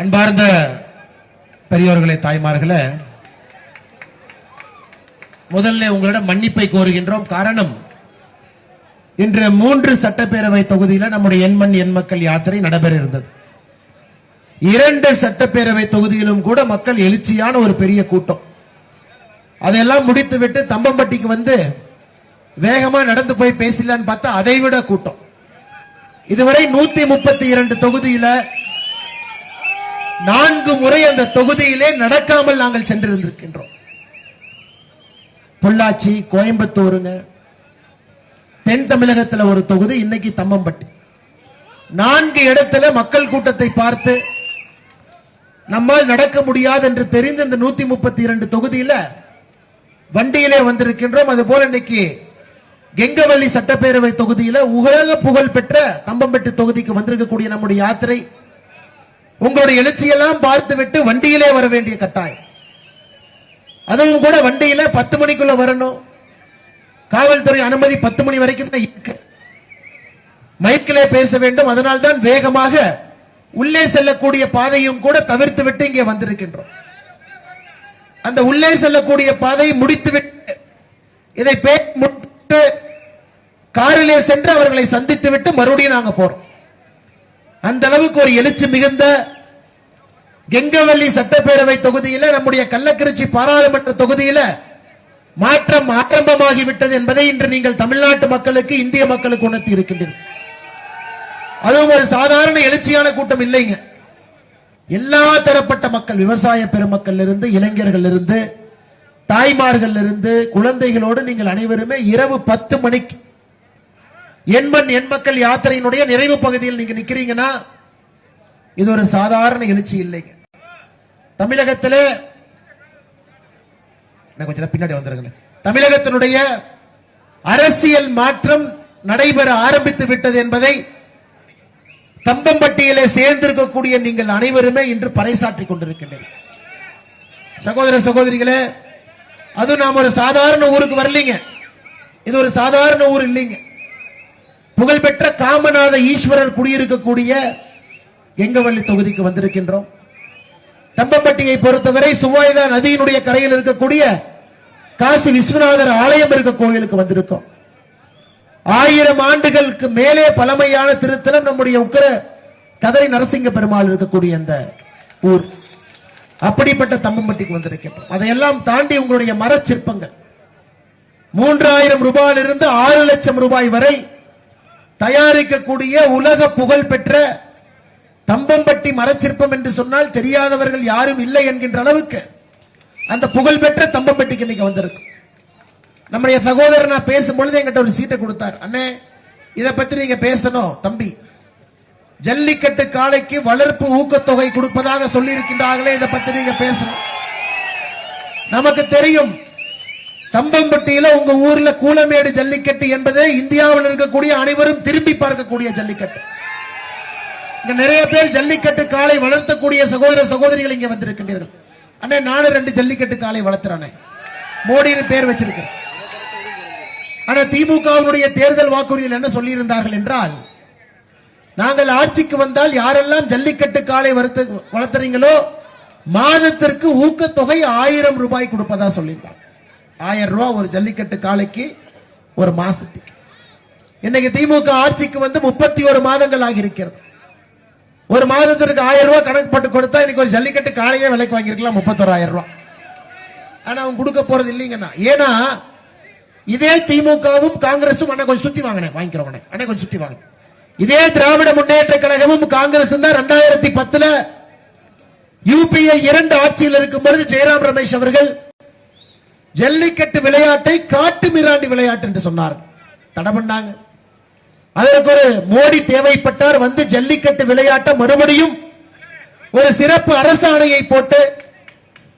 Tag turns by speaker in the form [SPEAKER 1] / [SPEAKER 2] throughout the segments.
[SPEAKER 1] அன்பார்ந்த பெரியோர்களே தாய்மார்களே முதல்ல உங்களிடம் மன்னிப்பை கோருகின்றோம். காரணம் இன்று மூன்று சட்டப்பேரவை தொகுதியில நம்முடைய எண்மண் எண் மக்கள் யாத்திரை நடைபெற இருந்தது இரண்டு சட்டப்பேரவை தொகுதியிலும் கூட மக்கள் எழுச்சியான ஒரு பெரிய கூட்டம். அதெல்லாம் முடித்துவிட்டு தம்பம்பட்டிக்கு வந்து வேகமா நடந்து போய் பேசலான்னு பார்த்தா அதை விட கூட்டம். இதுவரை நூத்தி முப்பத்தி இரண்டு தொகுதியில நான்கு முறை அந்த தொகுதியிலே நடக்காமல் நாங்கள் சென்றிருந்திருக்கின்றோம். பொள்ளாச்சி கோயம்புத்தூருங்க தென் தமிழகத்துல ஒரு தொகுதி இன்னைக்கு தம்மம்பட்டி. நான்கு இடத்துல மக்கள் கூட்டத்தை பார்த்து நம்மால் நடக்க முடியாது என்று தெரிந்து இந்த நூத்தி முப்பத்தி இரண்டு தொகுதியில வண்டியிலே வந்திருக்கின்றோம். அது போல இன்னைக்கு கெங்கவள்ளி சட்டப்பேரவை தொகுதியில உலக புகழ் பெற்ற தம்பம்பட்டி தொகுதிக்கு வந்திருக்கக்கூடிய நம்முடைய யாத்திரை உங்களுடைய எழுச்சியெல்லாம் பார்த்துவிட்டு வண்டியிலே வர வேண்டிய கட்டாயம். அதுவும் கூட வண்டியில பத்து மணிக்குள்ள வரணும். காவல்துறை அனுமதி பத்து மணி வரைக்கும் தான் இருக்கு. மைக்கிலே பேச வேண்டும். அதனால் தான் வேகமாக உள்ளே செல்லக்கூடிய பாதையும் கூட தவிர்த்து விட்டு இங்கே வந்திருக்கின்றோம். அந்த உள்ளே செல்லக்கூடிய பாதையை முடித்துவிட்டு இதை முடித்து காரிலே சென்று அவர்களை சந்தித்து விட்டு மறுபடியும் நாங்க போறோம். அந்த அளவுக்கு ஒரு எழுச்சி மிகுந்த கெங்கவள்ளி சட்டப்பேரவை தொகுதியில நம்முடைய கள்ளக்குறிச்சி பாராளுமன்ற தொகுதியில மாற்றம் ஆரம்பமாகிவிட்டது என்பதை இன்று நீங்கள் தமிழ்நாட்டு மக்களுக்கு இந்திய மக்களுக்கு உணர்த்தி இருக்கின்றீர்கள். அதுவும் ஒரு சாதாரண எழுச்சியான கூட்டம் இல்லைங்க. எல்லா தரப்பட்ட மக்கள் விவசாய பெருமக்கள் இருந்து இளைஞர்கள் இருந்து தாய்மார்கள் இருந்து குழந்தைகளோடு நீங்கள் அனைவருமே இரவு பத்து மணிக்கு எண்மண் எண் மக்கள் யாத்திரையினுடைய நிறைவு பகுதியில் நீங்க நிக்கிறீங்கன்னா இது ஒரு சாதாரண எழுச்சி இல்லைங்க. தமிழகத்திலே கொஞ்சம் பின்னாடி வந்துருங்க. தமிழகத்தினுடைய அரசியல் மாற்றம் நடைபெற ஆரம்பித்து விட்டது என்பதை தம்பம்பட்டியிலே சேர்ந்திருக்கக்கூடிய நீங்கள் அனைவருமே இன்று பறைசாற்றிக் கொண்டிருக்கின்றீர்கள் சகோதர சகோதரிகளே அது நாம் ஒரு சாதாரண ஊருக்கு வரலீங்க. இது ஒரு சாதாரண ஊர் இல்லைங்க. புகழ்பெற்ற காமநாத ஈஸ்வரர் குடியிருக்கக்கூடிய கெங்கவள்ளி தொகுதிக்கு வந்திருக்கின்றோம். தம்பம்பட்டியை பொறுத்தவரை சுவாயுதா நதியினுடைய கரையில் இருக்கக்கூடிய காசி விஸ்வநாதர் ஆலயம் இருக்க கோயிலுக்கு வந்திருக்கோம். ஆயிரம் ஆண்டுகளுக்கு மேலே பழமையான திருத்தலம் நம்முடைய உக்கர கதரை நரசிங்க பெருமாள் இருக்கக்கூடிய அந்த ஊர். அப்படிப்பட்ட தம்பம்பட்டிக்கு வந்திருக்கின்றோம். அதையெல்லாம் தாண்டி உங்களுடைய மர சிற்பங்கள். மூன்றாயிரம் ரூபாயிலிருந்து ஆறு லட்சம் ரூபாய் வரை தயாரிக்கக்கூடிய உலக புகழ் பெற்ற தம்பம்பட்டி மரச்சிற்பம் என்று சொன்னால் தெரியாதவர்கள் யாரும் இல்லை என்கின்ற அளவுக்கு அந்த புகழ்பெற்ற தம்பம்பட்டிக்கு இன்னைக்கு வந்திருக்கு. நம்முடைய சகோதரர் நான் பேசும் பொழுது என்கிட்ட ஒரு சீட்டை கொடுத்தார். அண்ணே இதை பத்தி நீங்க பேசணும் தம்பி. ஜல்லிக்கட்டு காளைக்கு வளர்ப்பு ஊக்கத்தொகை கொடுப்பதாக சொல்லி இருக்கின்றார்களே இதை பத்தி நீங்க பேசணும். நமக்கு தெரியும் தம்பம்பட்டியில உங்க ஊர்ல கூலமேடு ஜல்லிக்கட்டு என்பது இந்தியாவில் இருக்கக்கூடிய அனைவரும் திரும்பி பார்க்கக்கூடிய ஜல்லிக்கட்டு. இங்க நிறைய பேர் ஜல்லிக்கட்டு காளை வளர்த்தக்கூடிய சகோதர சகோதரிகள் இங்க வந்திருக்கின்றீர்கள். அண்ணே நானும் ரெண்டு ஜல்லிக்கட்டு காளை வளர்த்துறானே. மோடின்னு பேர் வச்சிருக்கிறேன். ஆனா திமுகவினுடைய தேர்தல் வாக்குறுதியில் என்ன சொல்லியிருந்தார்கள் என்றால் நாங்கள் ஆட்சிக்கு வந்தால் யாரெல்லாம் ஜல்லிக்கட்டு காளை வளர்த்து வளர்த்துறீங்களோ மாதத்திற்கு ஊக்கத்தொகை ஆயிரம் ரூபாய் கொடுப்பதா சொல்லியிருந்தாங்க. ஆயிரம் ரூபாய் ஒரு ஜல்லிக்கட்டு காளைக்கு ஒரு மாசத்துக்கு. இன்னைக்கு திமுக ஆட்சிக்கு வந்து முப்பத்தி ஒரு மாதங்கள் ஆகியிருக்கிறது. ஒரு மாதத்திற்கு ஆயிரம் ரூபாய் கணக்கு போட்டு கொடுத்தா இன்னைக்கு ஒரு ஜல்லிக்கட்டு காளையே விலைக்கு வாங்கியிருக்கலாம் முப்பத்தோராயிரம் ரூபாய். ஆனா அவன் கொடுக்க போறது இல்லைங்கண்ணா. ஏன்னா இதே திமுகவும் காங்கிரசும் அண்ணா கொஞ்சம் சுத்தி வாங்கினேன் வாங்கிக்கிறவனே. அண்ணா கொஞ்சம் சுத்தி வாங்க. இதே திராவிட முன்னேற்ற கழகமும் காங்கிரஸ் தான் ரெண்டாயிரத்தி பத்துல யூபிஏ இரண்டு ஆட்சியில் இருக்கும் பொழுது ஜெயராம் ரமேஷ் அவர்கள் ஜல்லிக்கட்டு விளையாட்டை காட்டு மிராண்டி விளையாட்டு என்று சொன்னார். தடை பண்ணாங்க அதற்கு ஒரு மோடி தேவைப்பட்டார் வந்து ஜல்லிக்கட்டு விளையாட்டை மறுபடியும் ஒரு சிறப்பு அரசாணையை போட்டு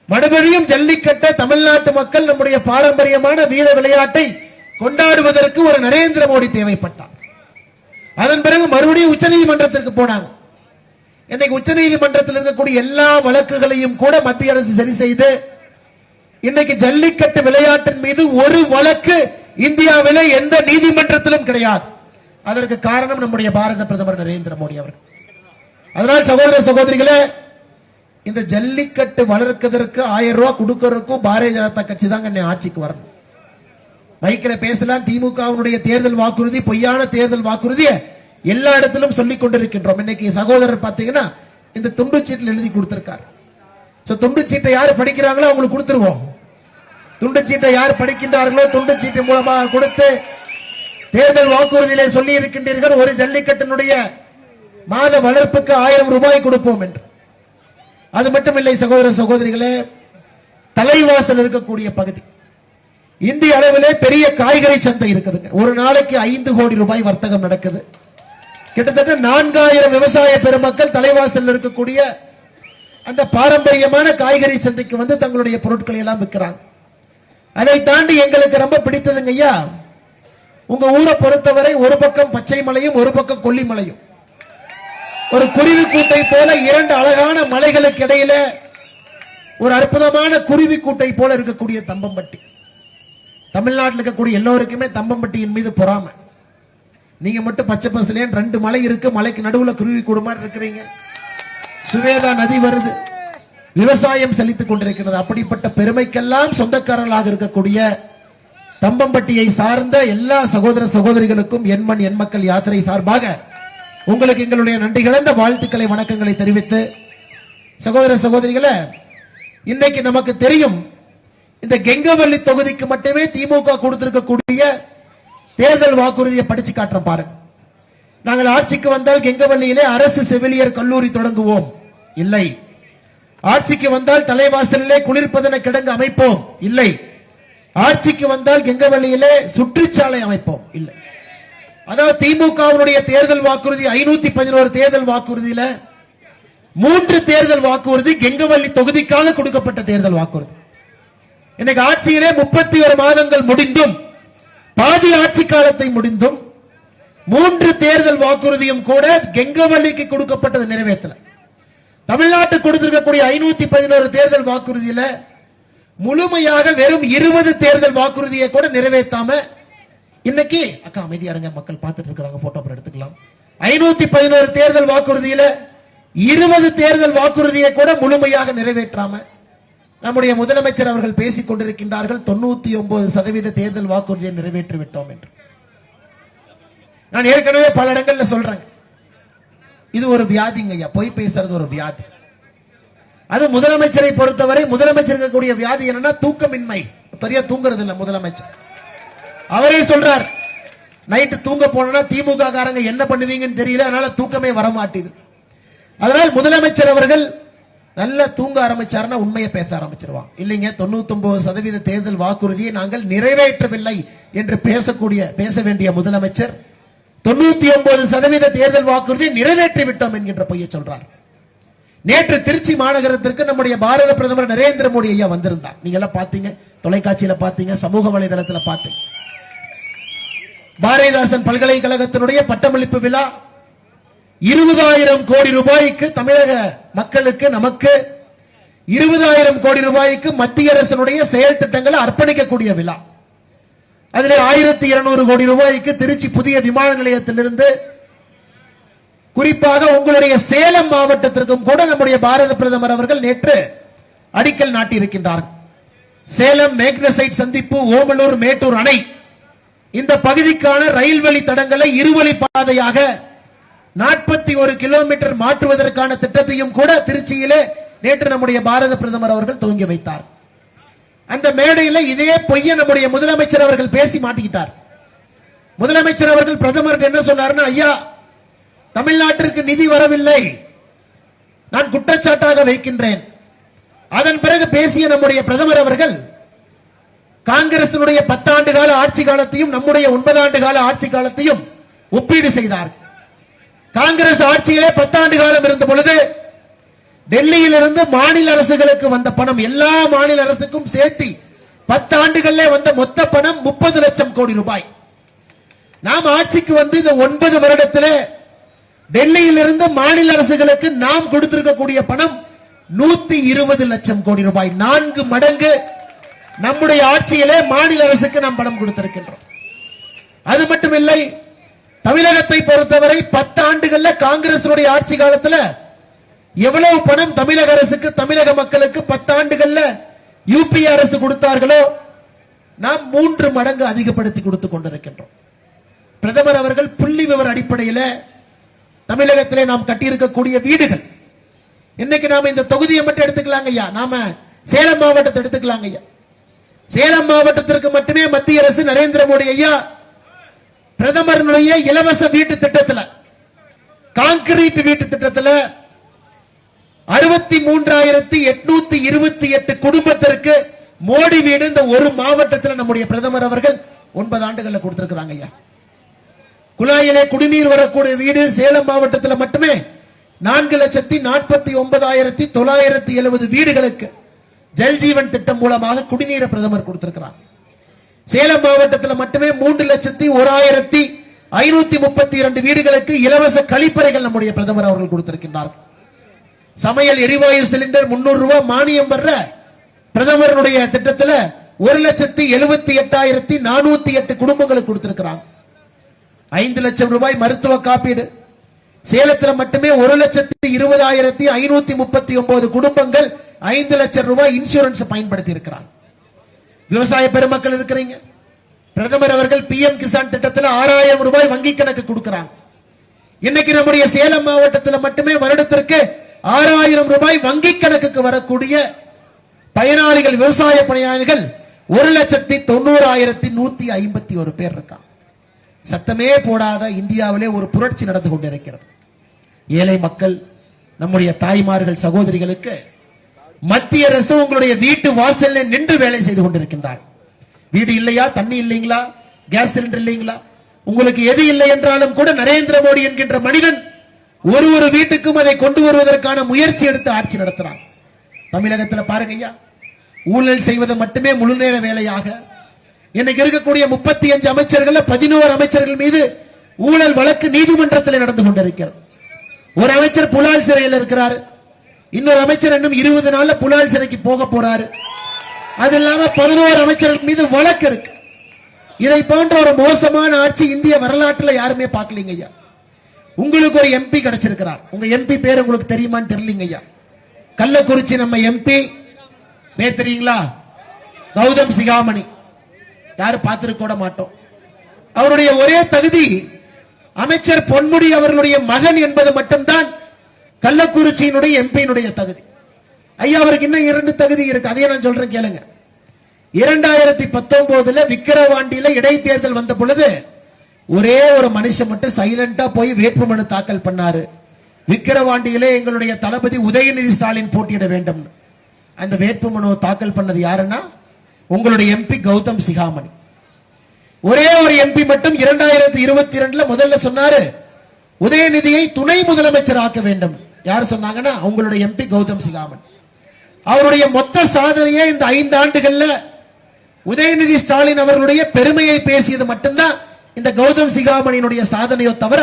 [SPEAKER 1] மறுபடியும் ஜல்லிக்கட்ட தமிழ்நாட்டு மக்கள் நம்முடைய பாரம்பரியமான வீர விளையாட்டை கொண்டாடுவதற்கு ஒரு நரேந்திர மோடி தேவைப்பட்டார். அதன் பிறகு மறுபடியும் உச்சநீதிமன்றத்திற்கு போனாங்க. இன்னைக்கு உச்சநீதிமன்றத்தில் இருக்கக்கூடிய எல்லா வழக்குகளையும் கூட மத்திய அரசு சரி செய்து இன்னைக்கு ஜல்லிக்கட்டு விளையாட்டின் மீது ஒரு வழக்கு இந்தியாவில எந்த நீதிமன்றத்திலும் கிடையாது. அதற்கு காரணம் நம்முடைய பாரத பிரதமர் நரேந்திர மோடி அவர்கள். அதனால் சகோதர சகோதரிகளே இந்த ஜல்லிக்கட்டு வளர்க்கிறதுக்கு ஆயிரம் ரூபாய் கொடுக்கறதுக்கும் பாரதிய ஜனதா கட்சி தாங்க என்னை ஆட்சிக்கு வரணும். மைக்கில் பேசலாம் திமுகவினுடைய தேர்தல் வாக்குறுதி பொய்யான தேர்தல் வாக்குறுதியை எல்லா இடத்திலும் சொல்லிக் கொண்டிருக்கின்றோம். இன்னைக்கு சகோதரர் பார்த்தீங்கன்னா இந்த துண்டு சீட்டில் எழுதி கொடுத்திருக்கார். ஸோ துண்டு சீட்டை யார் படிக்கிறாங்களோ அவங்களுக்கு கொடுத்துருவோம். துண்டு சீட்டை யார் படிக்கின்றார்களோ துண்டு சீட்டு மூலமாக கொடுத்து தேர்தல் வாக்குறுதியிலே சொல்லி இருக்கின்றீர்கள் ஒரு ஜல்லிக்கட்டினுடைய மாத வளர்ப்புக்கு ஆயிரம் ரூபாய் கொடுப்போம் என்று. அது மட்டுமில்லை சகோதர சகோதரிகளே தலைவாசல் இருக்கக்கூடிய பகுதி. இந்திய அளவிலே பெரிய காய்கறி சந்தை இருக்குதுங்க. ஒரு நாளைக்கு ஐந்து கோடி ரூபாய் வர்த்தகம் நடக்குது. கிட்டத்தட்ட நான்காயிரம் விவசாய பெருமக்கள் தலைவாசல் இருக்கக்கூடிய அந்த பாரம்பரியமான காய்கறி சந்தைக்கு வந்து தங்களுடைய பொருட்களை எல்லாம் விற்கிறாங்க. அதை தாண்டி எங்களுக்கு ரொம்ப பிடித்ததுங்க ஐயா உங்க ஊரை பொறுத்தவரை ஒரு பக்கம் பச்சை மலையும் ஒரு பக்கம் கொல்லிமலையும் ஒரு குருவி கூட்டை போல இரண்டு அழகான மலைகளுக்கு இடையில ஒரு அற்புதமான குருவி கூட்டை போல இருக்கக்கூடிய தம்பம்பட்டி. தமிழ்நாட்டில் இருக்கக்கூடிய எல்லோருக்குமே தம்பம்பட்டியின் மீது பொறாமை. நீங்க மட்டும் பச்சை பசலேன்னு ரெண்டு மலை இருக்கு மலைக்கு நடுவுல குருவி கூடு மாதிரி இருக்கிறீங்க. சுவேதா நதி வருது. விவசாயம் செழித்துக் கொண்டிருக்கிறது. அப்படிப்பட்ட பெருமைக்கெல்லாம் சொந்தக்காரர்களாக இருக்கக்கூடிய தம்பம்பட்டியை சார்ந்த எல்லா சகோதர சகோதரிகளுக்கும் எண்மண் எண் மக்கள் யாத்திரை சார்பாக உங்களுக்கு எங்களுடைய நன்றி கலந்த வாழ்த்துக்களை வணக்கங்களை தெரிவித்து சகோதர சகோதரிகளை இன்னைக்கு நமக்கு தெரியும் இந்த கெங்கவள்ளி தொகுதிக்கு மட்டுமே திமுக கொடுத்திருக்கக்கூடிய தேர்தல் வாக்குறுதியை படிச்சு காட்டுறோம் பாருங்க. நாங்கள் ஆட்சிக்கு வந்தால் கெங்கவள்ளியிலே அரசு செவிலியர் கல்லூரி தொடங்குவோம். இல்லை. ஆட்சிக்கு வந்தால் தலைவாசலிலே குளிர்பதன கிடங்கு அமைப்போம். இல்லை. ஆட்சிக்கு வந்தால் கெங்கவள்ளியிலே சுற்றுச்சாலை அமைப்போம். இல்லை. அதாவது திமுகவினுடைய தேர்தல் வாக்குறுதி ஐநூத்தி பதினோரு தேர்தல் வாக்குறுதியில மூன்று தேர்தல் வாக்குறுதி கெங்கவள்ளி தொகுதிக்காக கொடுக்கப்பட்ட தேர்தல் வாக்குறுதி. இன்னைக்கு ஆட்சியிலே முப்பத்தி ஒரு மாதங்கள் முடிந்தும் பாதி ஆட்சி காலத்தை முடிந்தும் மூன்று தேர்தல் வாக்குறுதியும் கூட கெங்கவள்ளிக்கு கொடுக்கப்பட்டது நிறைவேற்றல. தமிழ்நாட்டுக்கு கொடுத்திருக்கக்கூடிய ஐநூத்தி பதினோரு தேர்தல் வாக்குறுதியில முழுமையாக வெறும் இருபது தேர்தல் வாக்குறுதியை கூட நிறைவேற்றாம இன்னைக்கு அக்கா அமைதியாருங்க மக்கள் பார்த்துட்டு இருக்கிறாங்க போட்டோ அப்புறம் எடுத்துக்கலாம். ஐநூத்தி பதினோரு தேர்தல் வாக்குறுதியில இருபது தேர்தல் வாக்குறுதியை கூட முழுமையாக நிறைவேற்றாம நம்முடைய முதலமைச்சர் அவர்கள் பேசிக் கொண்டிருக்கின்றார்கள் தொண்ணூத்தி ஒன்பது சதவீத தேர்தல் வாக்குறுதியை நிறைவேற்றி விட்டோம் என்று. நான் ஏற்கனவே பல இடங்கள்ல சொல்றேங்க. இது ஒரு வியாதிங்க ஐயா பொய் பேசுறது ஒரு வியாதி. அது முதலமைச்சரை பொறுத்தவரை முதலமைச்சர் இருக்கக்கூடிய வியாதி என்னன்னா தூக்கமின்மை. சரியா தூங்குறது இல்ல முதலமைச்சர். அவரே சொல்றார் நைட்டு தூங்க போனா திமுக காரங்க என்ன பண்ணுவீங்கன்னு தெரியல அதனால தூக்கமே வர மாட்டேது அதனால் முதலமைச்சர் அவர்கள் நல்ல தூங்க ஆரம்பிச்சாருன்னா உண்மையை பேச ஆரம்பிச்சிருவான் இல்லைங்க தொண்ணூத்தி சதவீத தேர்தல் வாக்குறுதியை நாங்கள் நிறைவேற்றவில்லை என்று பேசக்கூடிய பேச வேண்டிய முதலமைச்சர் தொண்ணூத்தி ஒன்பது சதவீத தேர்தல் வாக்குறுதியை நிறைவேற்றி விட்டோம் என்கின்ற பொய்யை சொல்றார். நேற்று திருச்சி மாநகரத்திற்கு நம்முடைய பாரத பிரதமர் நரேந்திர மோடி ஐயா வந்திருந்தார். நீங்க எல்லாம் பாத்தீங்க தொலைக்காட்சியில பாத்தீங்க சமூக வலைதளத்துல பாத்தீங்க பாரதிதாசன் பல்கலைக்கழகத்தினுடைய பட்டமளிப்பு விழா இருபதாயிரம் கோடி ரூபாய்க்கு தமிழக மக்களுக்கு நமக்கு இருபதாயிரம் கோடி ரூபாய்க்கு மத்திய அரசினுடைய செயல் திட்டங்களை அர்ப்பணிக்கக்கூடிய விழா. அதில் ஆயிரத்தி இருநூறு கோடி ரூபாய்க்கு திருச்சி புதிய விமான நிலையத்திலிருந்து குறிப்பாக உங்களுடைய சேலம் மாவட்டத்திற்கும் கூட நம்முடைய பாரத பிரதமர் அவர்கள் நேற்று அடிக்கல் நாட்டியிருக்கின்றார்கள் சேலம் மேக்னசைட் சந்திப்பு ஓமலூர் மேட்டூர் அணை. இந்த பகுதிக்கான ரயில் வழி தடங்களை இருவழி பாதையாக நாற்பத்தி ஒரு கிலோமீட்டர் மாற்றுவதற்கான திட்டத்தையும் கூட திருச்சியிலே நேற்று நம்முடைய பாரத பிரதமர் அவர்கள் துவங்கி வைத்தார். அந்த மேடையில் இதே பொய்ய நம்முடைய முதலமைச்சர் அவர்கள் பேசி மாட்டிக்கிட்டார். முதலமைச்சர் அவர்கள் பிரதமர் என்ன சொன்னார்னா ஐயா தமிழ்நாட்டிற்கு நிதி வரவில்லை. நான் குற்றச்சாட்டாக வைக்கின்றேன். அதன் பிறகு பேசிய நம்முடைய பிரதமர் அவர்கள் காங்கிரசினுடைய பத்தாண்டு கால ஆட்சி காலத்தையும் நம்முடைய ஒன்பதாண்டு கால ஆட்சி காலத்தையும் ஒப்பீடு செய்தார். காங்கிரஸ் ஆட்சியிலே பத்தாண்டு காலம் இருந்த பொழுது டெல்லியிலிருந்து மாநில அரசுகளுக்கு வந்த பணம் எல்லா மாநில அரசுக்கும் சேர்த்து பத்து ஆண்டுகளிலே வந்த மொத்த பணம் முப்பது லட்சம் கோடி ரூபாய். நாம் ஆட்சிக்கு வந்து இந்த ஒன்பது வருடத்திலே டெல்லியிலிருந்து மாநில அரசுகளுக்கு நாம் கொடுத்திருக்கக்கூடிய பணம் நூத்தி இருபது லட்சம் கோடி ரூபாய். நான்கு மடங்கு நம்முடைய ஆட்சியிலே மாநில அரசுக்கு நாம் பணம் கொடுத்திருக்கின்றோம். அது மட்டுமில்லை தமிழகத்தை பொறுத்தவரை பத்து ஆண்டுகள்ல காங்கிரசினுடைய ஆட்சி காலத்துல எவ்வளவு பணம் தமிழக அரசுக்கு தமிழக மக்களுக்கு பத்து ஆண்டுகள்ல யூபி அரசு கொடுத்தார்களோ நாம் மூன்று மடங்கு அதிகப்படுத்தி கொடுத்து கொண்டிருக்கின்றோம். பிரதமர் அவர்கள் புள்ளி விவர அடிப்படையில் தமிழகத்திலே நாம் கட்டியிருக்கக்கூடிய வீடுகள். இன்னைக்கு நாம இந்த தொகுதியை மட்டும் எடுத்துக்கலாங்க ஐயா. நாம சேலம் மாவட்டத்தை எடுத்துக்கலாங்க ஐயா. சேலம் மாவட்டத்திற்கு மட்டுமே மத்திய அரசு நரேந்திர மோடி ஐயா பிரதமருடைய இலவச வீட்டு திட்டத்துல கான்கிரீட் வீட்டு திட்டத்துல அறுபத்தி மூன்றாயிரத்தி எட்நூத்தி இருபத்தி எட்டு குடும்பத்திற்கு மோடி வீடு இந்த ஒரு மாவட்டத்தில் நம்முடைய பிரதமர் அவர்கள் ஒன்பது ஆண்டுகள்ல கொடுத்திருக்கிறாங்க ஐயா. குழாயிலே குடிநீர் வரக்கூடிய வீடு சேலம் மாவட்டத்தில் மட்டுமே நான்கு லட்சத்தி நாற்பத்தி ஒன்பதாயிரத்தி தொள்ளாயிரத்தி எழுபது வீடுகளுக்கு ஜல்ஜீவன் திட்டம் மூலமாக குடிநீரை பிரதமர் கொடுத்திருக்கிறார். சேலம் மாவட்டத்தில் மட்டுமே மூன்று லட்சத்தி ஓராயிரத்தி ஐநூத்தி முப்பத்தி இரண்டு வீடுகளுக்கு இலவச கழிப்பறைகள் நம்முடைய பிரதமர் அவர்கள் கொடுத்திருக்கின்றார். சமையல் எரிவாயு சிலிண்டர் முன்னூறு ரூபாய் மானியம் வர்ற பிரதமருடைய திட்டத்துல ஒரு லட்சத்தி எழுபத்தி எட்டாயிரத்தி நானூத்தி எட்டு குடும்பங்களுக்கு கொடுத்திருக்கிறாங்க ஐந்து லட்சம் ரூபாய் மருத்துவ காப்பீடு. சேலத்தில் மட்டுமே ஒரு லட்சத்தி இருபதாயிரத்தி ஐநூத்தி முப்பத்தி ஒன்பது குடும்பங்கள் ஐந்து லட்சம் ரூபாய் இன்சூரன்ஸ் பயன்படுத்தி இருக்கிறாங்க. விவசாய பெருமக்கள் இருக்கிறீங்க. பிரதமர் அவர்கள் பிஎம் கிசான் திட்டத்தில் ஆறாயிரம் ரூபாய் வங்கி கணக்கு கொடுக்கிறாங்க. இன்னைக்கு நம்முடைய சேலம் மாவட்டத்தில் மட்டுமே வருடத்திற்கு ஆறாயிரம் ரூபாய் வங்கி கணக்குக்கு வரக்கூடிய பயனாளிகள் விவசாய பயனாளிகள் ஒரு லட்சத்தி தொண்ணூறாயிரத்தி நூத்தி ஐம்பத்தி ஒரு பேர் இருக்காங்க. சத்தமே போடாத இந்தியாவிலே ஒரு புரட்சி நடந்து கொண்டிருக்கிறது. ஏழை மக்கள் நம்முடைய தாய்மார்கள் சகோதரிகளுக்கு மத்திய அரசு உங்களுடைய வீட்டு வாசல்ல நின்று வேலை செய்து கொண்டிருக்கின்றார். வீடு இல்லையா? தண்ணி இல்லைங்களா? கேஸ் சிலிண்டர் இல்லைங்களா? உங்களுக்கு எது இல்லை என்றாலும் கூட நரேந்திர மோடி என்கின்ற மனிதன் ஒரு ஒரு வீட்டுக்கும் அதை கொண்டு வருவதற்கான முயற்சி எடுத்து ஆட்சி நடத்துறான். தமிழகத்துல பாருங்க ஐயா ஊழல் செய்வது மட்டுமே முழு நேர வேலையாக இன்னைக்கு இருக்கக்கூடிய முப்பத்தி அஞ்சு அமைச்சர்கள் பதினோரு அமைச்சர்கள் மீது ஊழல் வழக்கு நீதிமன்றத்தில் நடந்து கொண்டிருக்கிறது. ஒரு அமைச்சர் புலால் சிறையில் இருக்கிறார். இன்னொரு அமைச்சர் இன்னும் இருபது நாள்ல புலால் சிறைக்கு போக போறாரு. அது இல்லாம பதினோரு அமைச்சர்கள் மீது வழக்கு இருக்கு. இதை போன்ற ஒரு மோசமான ஆட்சி இந்திய வரலாற்றில் யாருமே பார்க்கலீங்க ஐயா. உங்களுக்கு ஒரு எம்பி கிடைச்சிருக்கிறார். உங்க எம்பி பேர் உங்களுக்கு தெரியுமான்னு தெரியலீங்க ஐயா. கள்ளக்குறிச்சி நம்ம எம்பி பேர் தெரியுங்களா? கௌதம் சிகாமணி. யாரும் பார்த்துருக்க கூட மாட்டோம். அவருடைய ஒரே தகுதி அமைச்சர் பொன்முடி அவர்களுடைய மகன் என்பது மட்டும்தான் கள்ளக்குறிச்சியினுடைய எம்பியினுடைய தகுதி. ஐயா அவருக்கு இன்னும் இரண்டு தகுதி இருக்கு. அதையே நான் சொல்றேன் கேளுங்க. இரண்டாயிரத்தி பத்தொன்பதுல விக்கிரவாண்டியில இடைத்தேர்தல் வந்த பொழுது ஒரே ஒரு மனுஷன் மட்டும் சைலண்டா போய் வேட்புமனு தாக்கல் பண்ணாரு. விக்கிரவாண்டியிலே எங்களுடைய தளபதி உதயநிதி ஸ்டாலின் போட்டியிட வேண்டும் அந்த வேட்புமனு தாக்கல் பண்ணது யாருன்னா உங்களுடைய எம்பி கௌதம் சிகாமணி. ஒரே ஒரு எம்பி மட்டும் இரண்டாயிரத்தி இருபத்தி ரெண்டுல முதல்ல சொன்னாரு உதயநிதியை துணை முதலமைச்சர் ஆக்க வேண்டும். யார் சொன்னாங்கன்னா உங்களுடைய எம்பி கௌதம் சிகாமன் அவருடைய மொத்த சாதனையே இந்த ஐந்து ஆண்டுகள்ல உதயநிதி ஸ்டாலின் அவர்களுடைய பெருமையை பேசியது மட்டும்தான். இந்த கௌதம் சிகாமணியினுடைய சாதனையோ தவிர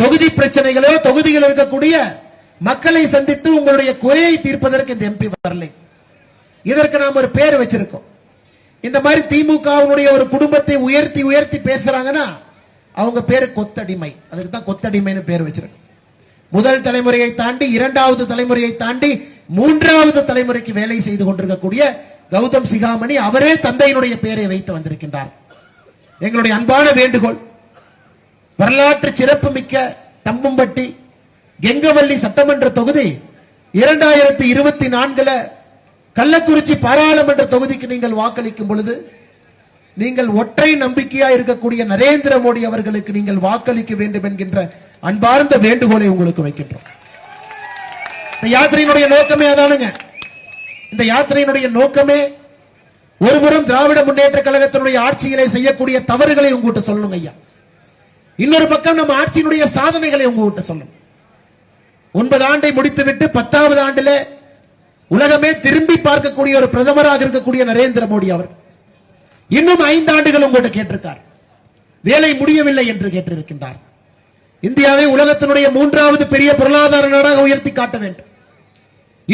[SPEAKER 1] தொகுதி பிரச்சனைகளோ தொகுதியில் இருக்கக்கூடிய மக்களை சந்தித்து உங்களுடைய குறையை தீர்ப்பதற்கு இந்த எம்பி வரலை. இதற்கு நாம் ஒரு பேர் வச்சிருக்கோம். இந்த மாதிரி திமுகவினுடைய ஒரு குடும்பத்தை உயர்த்தி உயர்த்தி பேசுறாங்கன்னா அவங்க பேரு கொத்தடிமை. அதுக்கு தான் கொத்தடிமைன்னு பேர் வச்சிருக்கு முதல் தலைமுறையை தாண்டி இரண்டாவது தலைமுறையை தாண்டி மூன்றாவது தலைமுறைக்கு வேலை செய்து கொண்டிருக்கக்கூடிய கௌதம் சிகாமணி அவரே தந்தையினுடைய பெயரை வைத்து வந்திருக்கின்றார். எங்களுடைய அன்பான வேண்டுகோள் வரலாற்று சிறப்பு மிக்க தம்பம்பட்டி கெங்கவல்லி சட்டமன்ற தொகுதி இரண்டாயிரத்தி இருபத்தி நான்குல கள்ளக்குறிச்சி பாராளுமன்ற தொகுதிக்கு நீங்கள் வாக்களிக்கும் பொழுது நீங்கள் ஒற்றை நம்பிக்கையா இருக்கக்கூடிய நரேந்திர மோடி அவர்களுக்கு நீங்கள் வாக்களிக்க வேண்டும் என்கின்ற அன்பார்ந்த வேண்டுகோளை உங்களுக்கு வைக்கின்றோம். இந்த யாத்திரையினுடைய நோக்கமே அதானுங்க. இந்த யாத்திரையினுடைய நோக்கமே ஒருபுறம் திராவிட முன்னேற்ற கழகத்தினுடைய ஆட்சியிலே செய்யக்கூடிய தவறுகளை உங்ககிட்ட சொல்லணும் ஐயா. இன்னொரு பக்கம் நம்ம ஆட்சியினுடைய சாதனைகளை உங்ககிட்ட சொல்லணும். ஒன்பது ஆண்டை முடித்துவிட்டு பத்தாவது ஆண்டிலே உலகமே திரும்பி பார்க்கக்கூடிய ஒரு பிரதமராக இருக்கக்கூடிய நரேந்திர மோடி அவர் இன்னும் ஐந்து ஆண்டுகள் உங்கள்கிட்ட கேட்டிருக்கார். வேலை முடியவில்லை என்று கேட்டிருக்கின்றார். இந்தியாவை உலகத்தினுடைய மூன்றாவது பெரிய பொருளாதார நாடாக உயர்த்தி காட்ட வேண்டும்.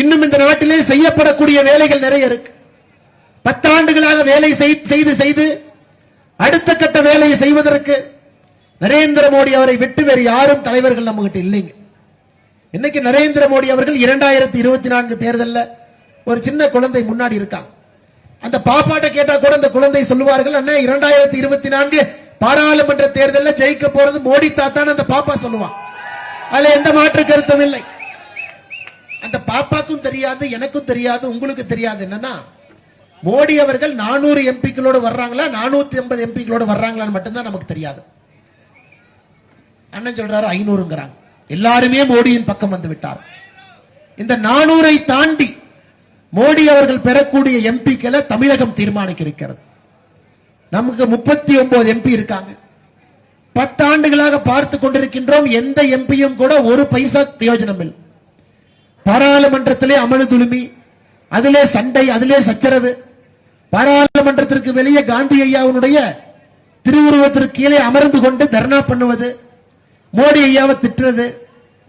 [SPEAKER 1] இன்னும் இந்த நாட்டிலே செய்யப்படக்கூடிய வேலைகள் நிறைய இருக்கு. பத்தாண்டுகளாக வேலை செய்து செய்து அடுத்த கட்ட வேலையை செய்வதற்கு நரேந்திர மோடி அவரை விட்டு வேறு யாரும் தலைவர்கள் நம்மகிட்ட இல்லைங்க. இன்னைக்கு நரேந்திர மோடி அவர்கள் இரண்டாயிரத்தி இருபத்தி நான்கு தேர்தல்ல ஒரு சின்ன குழந்தை முன்னாடி இருக்காங்க அந்த பாப்பாட்ட கேட்டா கூட அந்த குழந்தை சொல்லுவார்கள் அண்ணா இரண்டாயிரத்தி இருபத்தி நான்கு பாராளுமன்ற தேர்தலில் ஜெயிக்க போறது மோடி தாத்தான்னு அந்த பாப்பா சொல்லுவான் அதுல எந்த மாற்று கருத்தும் இல்லை. அந்த பாப்பாக்கும் தெரியாது எனக்கும் தெரியாது உங்களுக்கு தெரியாது. என்னன்னா மோடி அவர்கள் நானூறு எம்பிக்களோடு வர்றாங்களா நானூத்தி எண்பது எம்பிக்களோடு வர்றாங்களான்னு மட்டும்தான் நமக்கு தெரியாது. அண்ணன் சொல்றாரு ஐநூறுங்கிறாங்க. எல்லாருமே மோடியின் பக்கம் வந்து விட்டார். இந்த நானூரை தாண்டி மோடி அவர்கள் பெறக்கூடிய எம்பிக்களை தமிழகம் தீர்மானிக்க இருக்கிறது. நமக்கு முப்பத்தி ஒன்பது எம்பி இருக்காங்க. பத்தாண்டுகளாக பார்த்து கொண்டிருக்கின்றோம். எந்த எம்பியும் கூட ஒரு பைசா பிரயோஜனம் இல்லை. பாராளுமன்றத்திலே அமளி துளுமி அதிலே சண்டை அதிலே சச்சரவு. பாராளுமன்றத்திற்கு வெளியே காந்தி ஐயாவுடைய திருவுருவத்திற்கு கீழே அமர்ந்து கொண்டு தர்ணா பண்ணுவது மோடி ஐயாவை திட்டுறது.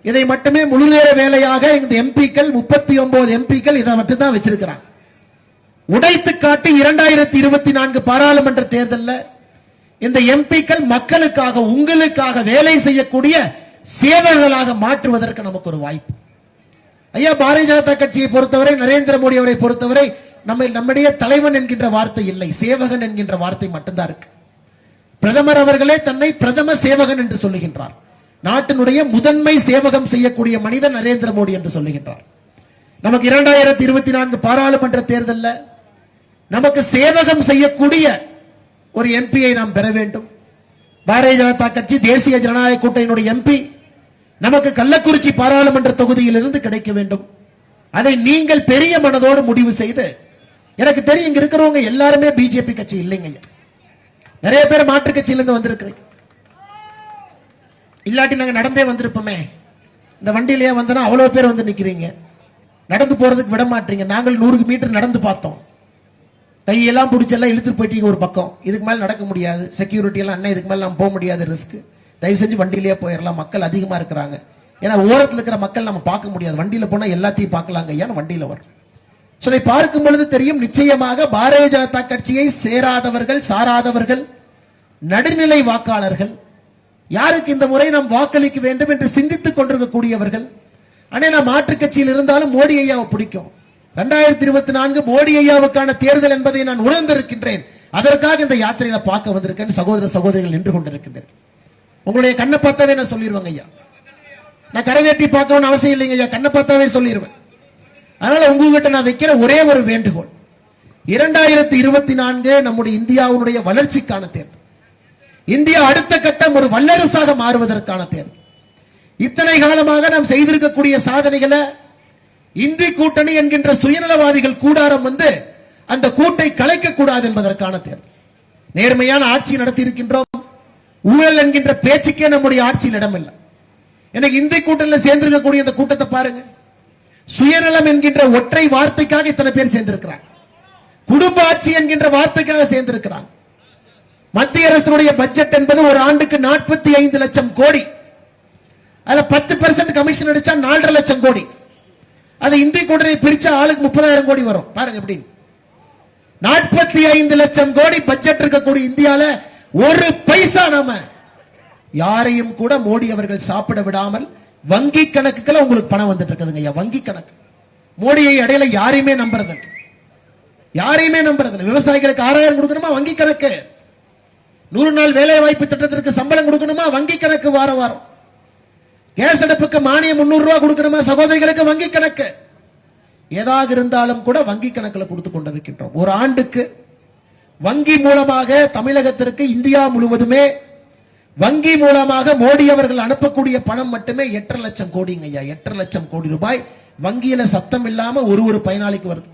[SPEAKER 1] இதை மட்டுமே முழு நேர வேலையாக இந்த எம்பிக்கள் முப்பத்தி ஒன்பது எம்பிக்கள் இதை மட்டும் தான் வச்சிருக்கிறாங்க. உடைத்து காட்டி இரண்டாயிரத்தி இருபத்தி நான்கு பாராளுமன்ற தேர்தலில் இந்த எம்பிக்கள் மக்களுக்காக உங்களுக்காக வேலை செய்யக்கூடிய சேவர்களாக மாற்றுவதற்கு நமக்கு ஒரு வாய்ப்பு. ஐயா பாரதிய ஜனதா கட்சியை பொறுத்தவரை நரேந்திர மோடி அவரை பொறுத்தவரை நம்ம நம்முடைய தலைவன் என்கின்ற வார்த்தை இல்லை சேவகன் என்கின்ற வார்த்தை மட்டும்தான் இருக்கு. பிரதமர் அவர்களே தன்னை பிரதம சேவகன் என்று சொல்லுகின்றார். நாட்டினுடைய முதன்மை சேவகம் செய்யக்கூடிய மனிதன் நரேந்திர மோடி என்று சொல்லுகின்றார். நமக்கு இரண்டாயிரத்தி இருபத்தி நான்கு பாராளுமன்ற தேர்தலில் நமக்கு சேவகம் செய்யக்கூடிய ஒரு எம்பியை நாம் பெற வேண்டும். பாரதிய ஜனதா கட்சி தேசிய ஜனநாயக கூட்டணியினுடைய எம்பி நமக்கு கள்ளக்குறிச்சி பாராளுமன்ற தொகுதியிலிருந்து கிடைக்க வேண்டும். அதை நீங்கள் பெரிய மனதோடு முடிவு செய்து எனக்கு தெரியும் இங்க இருக்கிறவங்க எல்லாருமே பிஜேபி கட்சி இல்லைங்க நிறைய பேர் மாற்று கட்சியிலிருந்து வந்திருக்கிறீங்க. இல்லாட்டி நாங்கள் நடந்தே வந்திருப்போமே. இந்த வண்டியிலேயே வந்தனா அவ்வளோ பேர் வந்து நிற்கிறீங்க நடந்து போகிறதுக்கு விட மாட்டீங்க. நாங்கள் நூறு மீட்டர் நடந்து பார்த்தோம். கையெல்லாம் பிடிச்செல்லாம் இழுத்துட்டு போயிட்டீங்க ஒரு பக்கம். இதுக்கு மேலே நடக்க முடியாது. செக்யூரிட்டியெல்லாம் அண்ணன் இதுக்கு மேலே நம்ம போக முடியாது ரிஸ்க்கு தயவு செஞ்சு வண்டியிலேயே போயிடலாம் மக்கள் அதிகமாக இருக்கிறாங்க. ஏன்னா ஓரத்தில் இருக்கிற மக்கள் நம்ம பார்க்க முடியாது. வண்டியில் போனால் எல்லாத்தையும் பார்க்கலாங்க. ஐயான்னு வண்டியில் வரும்? ஸோ இதை பார்க்கும் பொழுது தெரியும் நிச்சயமாக பாரதிய ஜனதா கட்சியை சேராதவர்கள் சாராதவர்கள் நடுநிலை வாக்காளர்கள் யாருக்கு இந்த முறை நாம் வாக்களிக்க வேண்டும் என்று சிந்தித்துக் கொண்டிருக்கக்கூடியவர்கள்? ஆனால் நாம் மாற்றுக் கட்சியில் இருந்தாலும் மோடி ஐயாவை பிடிக்கும். ரெண்டாயிரத்தி இருபத்தி நான்கு மோடி ஐயாவுக்கான தேர்தல் என்பதை நான் உணர்ந்திருக்கின்றேன். அதற்காக இந்த யாத்திரையில பார்க்க வந்திருக்கேன். சகோதர சகோதரிகள் நின்று கொண்டிருக்கின்றேன் உங்களுடைய கண்ணை பார்த்தாவே நான் சொல்லிடுவேங்க ஐயா. நான் கரைவேட்டி பார்க்கணும்னு அவசியம் இல்லைங்க ஐயா. கண்ணை பார்த்தாவே சொல்லிடுவேன் அதனால உங்ககிட்ட நான் வைக்கிற ஒரே ஒரு வேண்டுகோள். இரண்டாயிரத்தி இருபத்தி நான்கு நம்முடைய இந்தியாவுடைய வளர்ச்சிக்கான தேர்தல். இந்தியா அடுத்த கட்டம் ஒரு வல்லரசாக மாறுவதற்கான தேர்வு. இத்தனை காலமாக நாம் செய்திருக்கக்கூடிய சாதனைகளை இந்தி கூட்டணி என்கின்ற சுயநலவாதிகள் கூடாரம் வந்து அந்த கூட்டை கலைக்க கூடாது என்பதற்கான தேர்வு. நேர்மையான ஆட்சி நடத்தி இருக்கின்றோம் ஊழல் என்கின்ற பேச்சுக்கே நம்முடைய ஆட்சியில் இடமில்லை. எனக்கு இந்தி கூட்டணியில் சேர்ந்திருக்கக்கூடிய அந்த கூட்டத்தை பாருங்க. சுயநலம் என்கின்ற ஒற்றை வார்த்தைக்காக இத்தனை பேர் சேர்ந்திருக்கிறார் குடும்ப ஆட்சி என்கின்ற வார்த்தைக்காக சேர்ந்திருக்கிறாங்க. மத்திய அரசினுடைய பட்ஜெட் என்பது ஒரு ஆண்டுக்கு நாற்பத்தி ஐந்து லட்சம் கோடி. அதுல பத்து பெர்சன்ட் கமிஷன் அடிச்சா நாலரை லட்சம் கோடி. அது இந்திய கூட்டணி பிரிச்சா ஆளுக்கு முப்பதாயிரம் கோடி வரும். பாருங்க எப்படி நாற்பத்தி ஐந்து லட்சம் கோடி பட்ஜெட் இருக்கக்கூடிய இந்தியால ஒரு பைசா நாம யாரையும் கூட மோடி அவர்கள் சாப்பிட விடாமல் வங்கி கணக்குகளை உங்களுக்கு பணம் வந்துட்டு இருக்குதுங்க ஐயா. வங்கி கணக்கு. மோடியை இடையில யாரையுமே நம்புறது யாரையுமே நம்புறது விவசாயிகளுக்கு ஆறாயிரம் கொடுக்கணுமா? வங்கி கணக்கு. நூறு நாள் வேலை வாய்ப்பு திட்டத்திற்கு சம்பளம் கொடுக்கணுமா? வங்கி கணக்கு வார வாரம். கேஸ் அடுப்புக்கு மானியம் முன்னூறு ரூபா கொடுக்கணுமா? சகோதரிகளுக்கு வங்கி கணக்கு. ஏதாக இருந்தாலும் கூட வங்கி கணக்கில் கொடுத்து கொண்டிருக்கின்றோம். ஒரு ஆண்டுக்கு வங்கி மூலமாக தமிழகத்திற்கு இந்தியா முழுவதுமே வங்கி மூலமாக மோடி அவர்கள் அனுப்பக்கூடிய பணம் மட்டுமே எட்டரை லட்சம் கோடிங்க ஐயா. எட்டரை லட்சம் கோடி ரூபாய் வங்கியில சத்தம் இல்லாம ஒரு ஒரு பயனாளிக்கு வருது.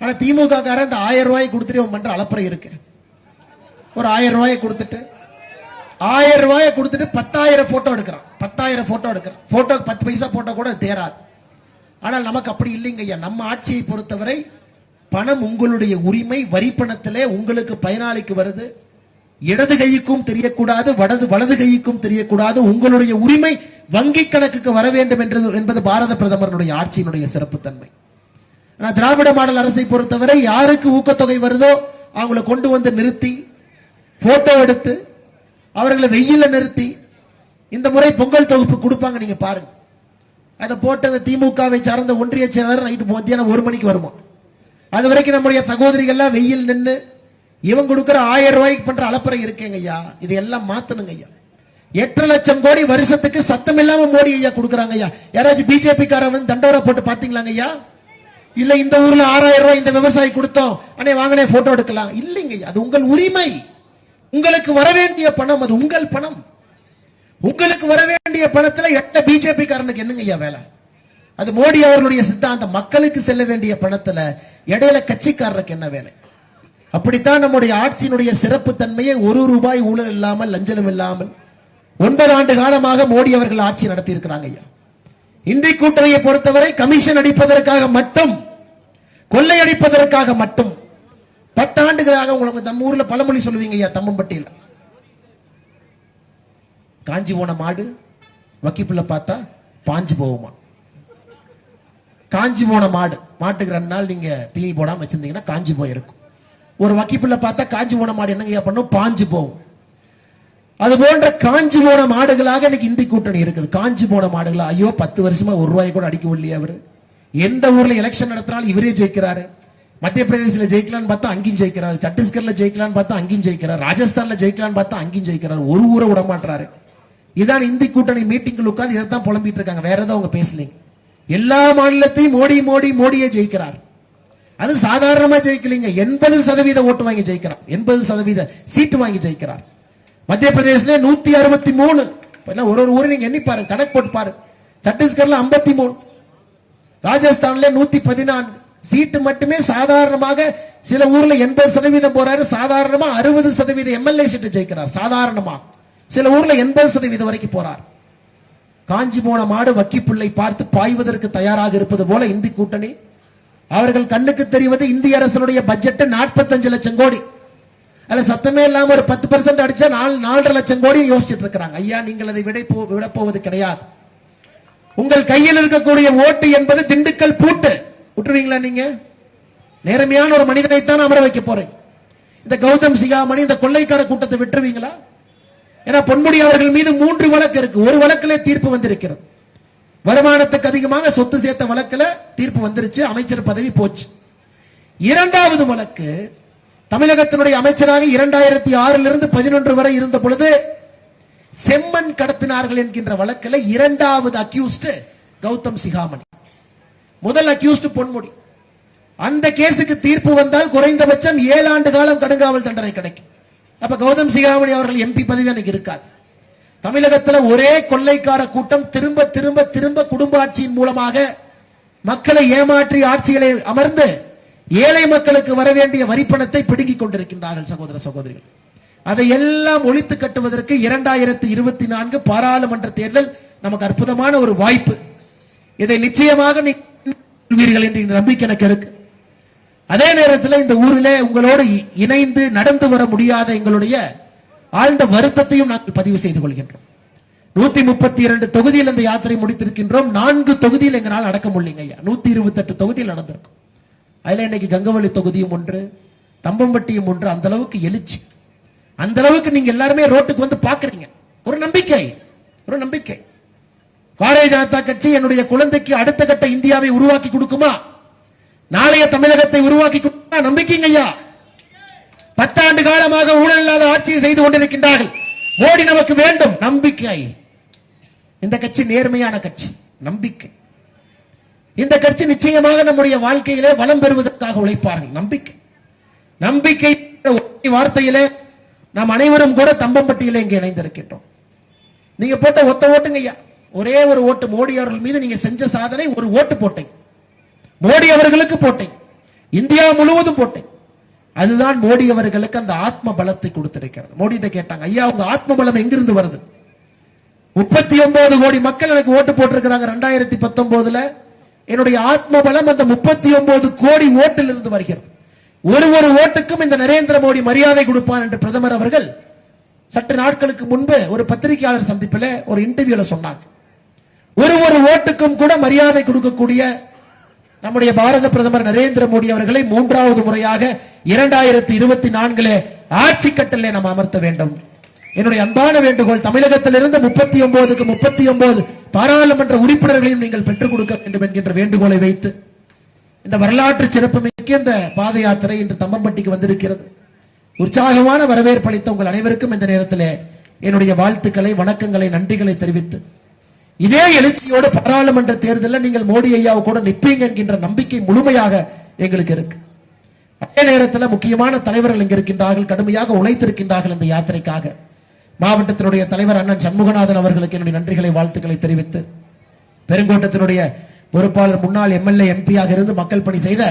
[SPEAKER 1] ஆனா திமுக காரன் இந்த ஆயிரம் ரூபாய் கொடுத்துட்டு பண்ற அலப்பறை இருக்கு. ஒரு ஆயிரம் ரூபாயை கொடுத்துட்டு ஆயிரம் ரூபாயை கொடுத்துட்டு பத்தாயிரம் போட்டோ எடுக்கிறான். பத்தாயிரம் போட்டோ எடுக்கிறான். போட்டோக்கு பத்து பைசா போட்டோ கூட தேராது. ஆனால் நமக்கு அப்படி இல்லைங்க ஐயா. நம்ம ஆட்சியை பொறுத்தவரை பணம் உங்களுடைய உரிமை வரி பணத்திலே உங்களுக்கு பயனாளிக்கு வருது. இடது கைக்கும் தெரியக்கூடாது வலது வலது கைக்கும் தெரியக்கூடாது. உங்களுடைய உரிமை வங்கி கணக்குக்கு வர வேண்டும் என்றது என்பது பாரத பிரதமருடைய ஆட்சியினுடைய சிறப்புத்தன்மை. ஆனால் திராவிட மாடல் அரசை பொறுத்தவரை யாருக்கு ஊக்கத்தொகை வருதோ அவங்கள கொண்டு வந்து நிறுத்தி போட்டோ எடுத்து அவர்களை வெயில நிறுத்தி இந்த முறை பொங்கல் தொகுப்பு கொடுப்பாங்க நீங்க பாருங்க. அதை போட்டு அந்த திமுகவை சார்ந்த ஒன்றிய செயலாளர் நைட்டு மத்தியானம் ஒரு மணிக்கு வருமா? அது வரைக்கும் நம்முடைய சகோதரிகள்லாம் வெயில் நின்று இவன் கொடுக்குற ஆயிரம் ரூபாய்க்கு பண்ற அலப்பறை இருக்கேங்க ஐயா. இதெல்லாம் மாத்தணுங்க ஐயா. எட்டு லட்சம் கோடி வருஷத்துக்கு சத்தம் இல்லாம மோடி ஐயா கொடுக்குறாங்க ஐயா. யாராச்சும் பிஜேபி வந்து தண்டோரா போட்டு பாத்தீங்களாங்க ஐயா? இல்ல இந்த ஊர்ல ஆறாயிரம் ரூபாய் இந்த விவசாயி கொடுத்தோம். அண்ணே வாங்கினே போட்டோ எடுக்கலாம். இல்லைங்க ஐயா அது உங்கள் உரிமை. உங்களுக்கு வரவேண்டிய பணம் அது உங்கள் பணம். உங்களுக்கு வரவேண்டிய பணத்துல எட்ட பிஜேபி காரனுக்கு என்னங்க ஐயா வேலை? அது மோடி அவர்களுடைய சித்தாந்தம். மக்களுக்கு செல்ல வேண்டிய பணத்துல இடையில கட்சிக்காரருக்கு என்ன வேலை? அப்படித்தான் நம்முடைய ஆட்சியினுடைய சிறப்பு தன்மையை ஒரு ரூபாய் ஊழல் இல்லாமல் லஞ்சனம் இல்லாமல் ஒன்பது ஆண்டு காலமாக மோடி அவர்கள் ஆட்சி நடத்தி இருக்கிறாங்க ஐயா. இந்தி கூட்டணியை பொறுத்தவரை கமிஷன் அடிப்பதற்காக மட்டும் கொள்ளை அடிப்பதற்காக மட்டும் பத்தாண்டுகளாக உங்களுக்கு நம்ம ஊர்ல பழமொழி சொல்லுவீங்க ஐயா தம்மம்பட்டியில் காஞ்சி போன மாடு வக்கிப்புல பார்த்தா பாஞ்சு போகுமா? காஞ்சி போன மாடு மாட்டுக்கு ரெண்டு நாள் நீங்க தீனி போடாம வச்சிருந்தீங்கன்னா காஞ்சி போயிருக்கும் ஒரு வக்கிப்புல பார்த்தா காஞ்சி போன மாடு என்னங்க ஐயா பண்ணும்? பாஞ்சு போகும். அது போன்ற காஞ்சி போன மாடுகளாக இன்னைக்கு இந்தி கூட்டணி இருக்குது. காஞ்சி போன மாடுகளா? ஐயோ பத்து வருஷமா ஒரு ரூபாய் கூட அடிக்க முடியல அவர். எந்த ஊர்ல எலெக்ஷன் நடத்தினாலும் இவரே ஜெயிக்கிறாரு. மத்திய பிரதேசில் ஜெயிக்கலாம்னு பார்த்தா அங்கேயும் ஜெயிக்கிறார். சத்தீஸ்கர்ல ஜெயிக்கலாம்னு பார்த்தா அங்கேயும் ஜெயிக்கிறார். ராஜஸ்தான்ல ஜெயிக்கலாம்னு பார்த்தா அங்கேயும் ஜெயிக்கிறார். ஒரு ஊரை விட மாட்டாரு இதான் இந்தி கூட்டணி மீட்டிங்கில் உட்கார்ந்து இதை தான் புலம்பிட்டு இருக்காங்க. வேற எதுவும் அவங்க பேசலைங்க. எல்லா மாநிலத்தையும் மோடி மோடி மோடியே ஜெயிக்கிறார். அது சாதாரணமா ஜெயிக்கலீங்க. எண்பது சதவீத ஓட்டு வாங்கி ஜெயிக்கிறார். எண்பது சதவீத சீட்டு வாங்கி ஜெயிக்கிறார். மத்திய பிரதேசில் நூத்தி அறுபத்தி மூணு. என்ன ஒரு ஒரு ஊரை நீங்க எண்ணிப்பாரு கணக்கு போட்டு பாரு சத்தீஸ்கர்ல ஐம்பத்தி மூணு. ராஜஸ்தான்ல நூத்தி பதினான்கு. சீட்டு மட்டுமே சாதாரணமாக சில ஊர்ல எண்பது சதவீதம் போறாரு. சாதாரணமா அறுபது சதவீத எம்எல்ஏ சீட்டு ஜெயிக்கிறார். சாதாரணமா. சில ஊர்ல எண்பது சதவீதம் வரைக்கும் போறார். காஞ்சி போன மாடு வக்கிப்புள்ளை பார்த்து பாய்வதற்கு தயாராக இருப்பது போல இந்தி கூட்டணி. அவர்கள் கண்ணுக்கு தெரிவது இந்திய அரசனுடைய பட்ஜெட் நாற்பத்தஞ்சு லட்சம் கோடி. அதில் சத்தமே இல்லாம ஒரு பத்து பர்சன்ட் அடிச்சா நாலு நாலரை லட்சம் கோடி யோசிச்சுட்டு இருக்கிறாங்க. ஐயா நீங்கள் அதை விடை போ கிடையாது. உங்கள் கையில் இருக்கக்கூடிய ஓட்டு என்பது திண்டுக்கல் பூட்டு. விட்டுருவீங்களா நீங்க? நேர்மையான ஒரு மனிதனைத்தான் அமர வைக்க போறேன். இந்த கௌதம் சிகாமணி இந்த கொள்ளைக்கார கூட்டத்தை விட்டுருவீங்களா? ஏன்னா பொன்முடி அவர்கள் மீது மூன்று வழக்கு இருக்கு. ஒரு வழக்கிலே தீர்ப்பு வந்திருக்கிறது. வருமானத்துக்கு அதிகமாக சொத்து சேர்த்த வழக்கில் தீர்ப்பு வந்துருச்சு அமைச்சர் பதவி போச்சு. இரண்டாவது வழக்கு தமிழகத்தினுடைய அமைச்சராக இரண்டாயிரத்தி ஆறில் இருந்து பதினொன்று வரை இருந்த பொழுது செம்மண் கடத்தினார்கள் என்கின்ற வழக்கில் இரண்டாவது அக்யூஸ்ட் கௌதம் சிகாமணி. முதல் அக்யூஸ்ட் பொன்முடி. அந்த கேஸுக்கு தீர்ப்பு வந்தால் குறைந்தபட்சம் ஏழு ஆண்டு காலம் கடுங்காவல் தண்டனை கிடைக்கும். அப்ப கௌதம் சிகாமணி அவர்கள் எம்பி பதவி எனக்கு இருக்காது தமிழகத்தில் ஒரே கொள்ளைக்கார கூட்டம் திரும்ப திரும்ப திரும்ப குடும்ப ஆட்சியின் மூலமாக மக்களை ஏமாற்றி ஆட்சிகளை அமர்ந்து ஏழை மக்களுக்கு வர வேண்டிய வரிப்பணத்தை பிடுங்கிக் கொண்டிருக்கின்றார்கள் சகோதர சகோதரிகள். அதை எல்லாம் ஒழித்து கட்டுவதற்கு இரண்டாயிரத்தி இருபத்தி நான்கு பாராளுமன்ற தேர்தல் நமக்கு அற்புதமான ஒரு வாய்ப்பு. இதை நிச்சயமாக நீர்கள் என்ற நம்பிக்கை எனக்கு இருக்கு. அதே நேரத்தில் இந்த ஊரிலே உங்களோடு இணைந்து நடந்து வர முடியாத எங்களுடைய ஆழ்ந்த வருத்தத்தையும் நாங்கள் பதிவு செய்து கொள்கின்றோம். நூத்தி முப்பத்தி இரண்டு தொகுதியில் இந்த யாத்திரை முடித்திருக்கின்றோம். நான்கு தொகுதியில் எங்களால் அடக்க முடியலைங்க ஐயா. நூத்தி இருபத்தி எட்டு தொகுதியில் நடந்திருக்கும். அதுல இன்னைக்கு கங்கவள்ளி தொகுதியும் ஒன்று தம்பம்பட்டியும் ஒன்று அந்த அளவுக்கு எழுச்சி. அந்த அளவுக்கு நீங்க எல்லாருமே ரோட்டுக்கு வந்து பாக்குறீங்க. ஒரு நம்பிக்கை. ஒரு நம்பிக்கை. பாரதிய ஜனதா கட்சி என்னுடைய குழந்தைக்கு அடுத்த கட்ட இந்தியாவை உருவாக்கி கொடுக்குமா? நாளைய தமிழகத்தை உருவாக்கி கொடுக்குமா? நம்பிக்கைங்க ஐயா. பத்தாண்டு காலமாக ஊழல் இல்லாத ஆட்சியை செய்து கொண்டிருக்கின்றார்கள். மோடி நமக்கு வேண்டும். நம்பிக்கை. இந்த கட்சி நேர்மையான கட்சி. நம்பிக்கை. இந்த கட்சி நிச்சயமாக நம்முடைய வாழ்க்கையிலே வளம் பெறுவதற்காக உழைப்பார்கள். நம்பிக்கை. நம்பிக்கை வார்த்தையிலே நாம் அனைவரும் கூட தம்பம்பட்டியிலே இங்கே இணைந்திருக்கின்றோம். நீங்க போட்ட ஒத்த ஓட்டுங்க ஐயா. ஒரே ஒரு ஓட்டு மோடி அவர்கள் மீது நீங்க செஞ்ச சாதனை ஒரு ஓட்டு போட்டேன். மோடி அவர்களுக்கு போட்டேன். இந்தியா முழுவதும் போட்டேன். அதுதான் மோடி அவர்களுக்கு அந்த ஆத்ம பலத்தை கொடுத்திருக்கிறது. மோடி கேட்டாங்க ஐயா உங்க ஆத்ம பலம் எங்கிருந்து வருது? முப்பத்தி ஒன்பது கோடி மக்கள் எனக்கு ஓட்டு போட்டிருக்கிறாங்க. ரெண்டாயிரத்தி பத்தொன்பதுல என்னுடைய ஆத்ம பலம் அந்த முப்பத்தி ஒன்பது கோடி ஓட்டில் இருந்து வருகிறது. ஒரு ஒரு ஓட்டுக்கும் இந்த நரேந்திர மோடி மரியாதை கொடுப்பார் என்று பிரதமர் அவர்கள் சற்று நாட்களுக்கு முன்பு ஒரு பத்திரிகையாளர் சந்திப்பில் ஒரு இன்டர்வியூல சொன்னாங்க. ஒரு ஒரு ஓட்டுக்கும் கூட மரியாதை கொடுக்கக்கூடிய நம்முடைய பாரத பிரதமர் நரேந்திர மோடி அவர்களை மூன்றாவது முறையாக இரண்டாயிரத்தி இருபத்தி நான்கிலே ஆட்சி கட்டலே நாம் அமர்த்த வேண்டும். என்னுடைய அன்பான வேண்டுகோள் தமிழகத்திலிருந்து முப்பத்தி ஒன்பதுக்கு முப்பத்தி ஒன்பது பாராளுமன்ற உறுப்பினர்களையும் நீங்கள் பெற்றுக் கொடுக்க வேண்டும் என்கின்ற வேண்டுகோளை வைத்து இந்த வரலாற்று சிறப்புமிக்க இந்த பாத யாத்திரை இன்று தம்மம்பட்டிக்கு வந்திருக்கிறது. உற்சாகமான வரவேற்பளித்த உங்கள் அனைவருக்கும் இந்த நேரத்தில் என்னுடைய வாழ்த்துக்களை வணக்கங்களை நன்றிகளை தெரிவித்து இதே எழுச்சியோடு பாராளுமன்ற தேர்தலில் நீங்கள் மோடி ஐயாவை கூட நிற்பீங்க என்கின்ற நம்பிக்கை முழுமையாக எங்களுக்கு இருக்கு. அதே நேரத்தில் முக்கியமான தலைவர்கள் இங்கே இருக்கின்றார்கள் கடுமையாக உழைத்திருக்கின்றார்கள் இந்த யாத்திரைக்காக. மாவட்டத்தினுடைய தலைவர் அண்ணன் சண்முகநாதன் அவர்களுக்கு என்னுடைய நன்றிகளை வாழ்த்துக்களை தெரிவித்து பெருங்கோட்டத்தினுடைய பொறுப்பாளர் முன்னாள் எம்எல்ஏ எம்பியாக இருந்து மக்கள் பணி செய்த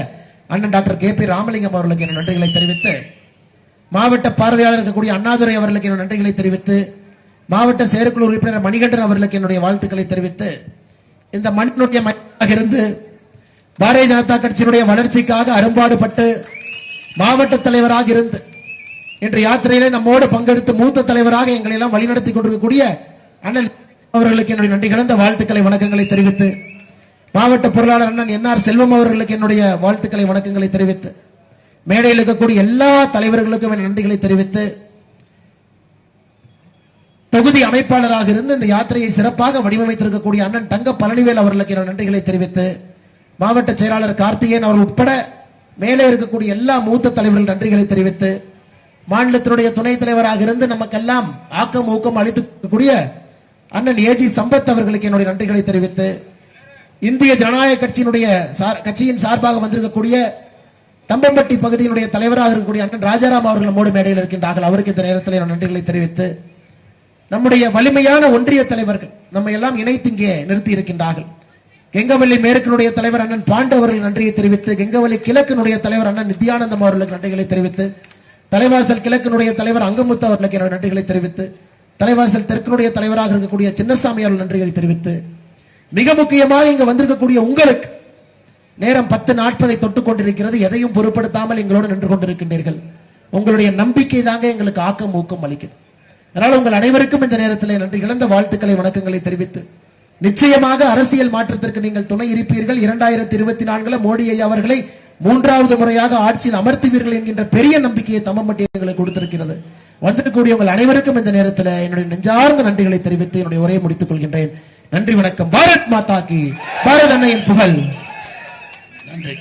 [SPEAKER 1] அண்ணன் டாக்டர் கே பி ராமலிங்கம் அவர்களுக்கு என்னுடைய நன்றிகளை தெரிவித்து மாவட்ட பார்வையாளர் இருக்கக்கூடிய அண்ணாதுரை அவர்களுக்கு என்னுடைய நன்றிகளை தெரிவித்து மாவட்ட செயற்குழு உறுப்பினர் மணிகண்டன் அவர்களுக்கு என்னுடைய வாழ்த்துக்களை தெரிவித்து இந்த மண்ணினுடைய மையமாக இருந்து பாரதிய ஜனதா கட்சியினுடைய வளர்ச்சிக்காக அரும்பாடுபட்டு மாவட்ட தலைவராக இருந்து இன்று யாத்திரையிலே நம்மோடு பங்கெடுத்து மூத்த தலைவராக எங்களை எல்லாம் வழிநடத்தி கொண்டிருக்கக்கூடிய அண்ணன் அவர்களுக்கு என்னுடைய நன்றி கலந்த வாழ்த்துக்களை வணக்கங்களை தெரிவித்து மாவட்ட பொருளாளர் அண்ணன் என்ஆர் செல்வம் அவர்களுக்கு என்னுடைய வாழ்த்துக்களை வணக்கங்களை தெரிவித்து மேடையில் இருக்கக்கூடிய எல்லா தலைவர்களுக்கும் என் நன்றிகளை தெரிவித்து தொகுதி அமைப்பாளராக இருந்து இந்த யாத்திரையை சிறப்பாக வடிவமைத்திருக்கக்கூடிய அண்ணன் தங்க பழனிவேல் அவர்களுக்கு என நன்றிகளை தெரிவித்து மாவட்ட செயலாளர் கார்த்திகேயன் அவர்கள் உட்பட மேலே இருக்கக்கூடிய எல்லா மூத்த தலைவர்கள் நன்றிகளை தெரிவித்து மாநிலத்தினுடைய துணைத் தலைவராக இருந்து நமக்கெல்லாம் ஆக்கம் ஊக்கம் அளித்துக்கூடிய அண்ணன் ஏஜி சம்பத் அவர்களுக்கு என்னுடைய நன்றிகளை தெரிவித்து இந்திய ஜனநாயக கட்சியினுடைய சார்- கட்சியின் சார்பாக வந்திருக்கக்கூடிய தம்பம்பட்டி பகுதியினுடைய தலைவராக இருக்கக்கூடிய அண்ணன் ராஜாராம் அவர்கள் மோடு மேடையில் இருக்கின்றார்கள். அவருக்கு இந்த நேரத்தில் நன்றிகளை தெரிவித்து நம்முடைய வலிமையான ஒன்றிய தலைவர்கள் நம்ம எல்லாம் இணைத்து இங்கே நிறுத்தி இருக்கின்றார்கள். கெங்கவல்லி மேற்கினுடைய தலைவர் அண்ணன் பாண்டவர்கள் நன்றியை தெரிவித்து கெங்கவல்லி கிழக்கினுடைய தலைவர் அண்ணன் நித்யானந்தம் அவர்களுக்கு நன்றிகளை தெரிவித்து தலைவாசல் கிழக்கினுடைய தலைவர் அங்கமுத்து அவர்களுக்கு என்னுடைய நன்றிகளை தெரிவித்து தலைவாசல் தெற்கினுடைய தலைவராக இருக்கக்கூடிய சின்னசாமி அவர்கள் நன்றிகளை தெரிவித்து மிக முக்கியமாக இங்கு வந்திருக்கக்கூடிய உங்களுக்கு நேரம் பத்து நாற்பதை தொட்டு கொண்டிருக்கிறது. எதையும் பொருட்படுத்தாமல் எங்களோடு நின்று கொண்டிருக்கின்றீர்கள். உங்களுடைய நம்பிக்கை தாங்க எங்களுக்கு ஆக்கம் ஊக்கம் அளிக்குது. அதனால் உங்கள் அனைவருக்கும் இந்த நேரத்தில் நன்றி. இழந்த வாழ்த்துக்களை வணக்கங்களை தெரிவித்து நிச்சயமாக அரசியல் மாற்றத்திற்கு நீங்கள் துணை இருப்பீர்கள். இரண்டாயிரத்தி இருபத்தி நான்குல மோடி ஐயா அவர்களை மூன்றாவது முறையாக ஆட்சியில் அமர்த்துவீர்கள் என்கின்ற பெரிய நம்பிக்கையை தம்மம்பட்டி எங்களுக்கு கொடுத்திருக்கிறது. வந்திருக்கக்கூடிய உங்கள் அனைவருக்கும் இந்த நேரத்தில் என்னுடைய நெஞ்சார்ந்த நன்றிகளை தெரிவித்து என்னுடைய உரையை முடித்துக் கொள்கின்றேன். நன்றி வணக்கம். பாரத் மாதா கி. பாரத் அன்னையின் புகழ்.
[SPEAKER 2] நன்றி.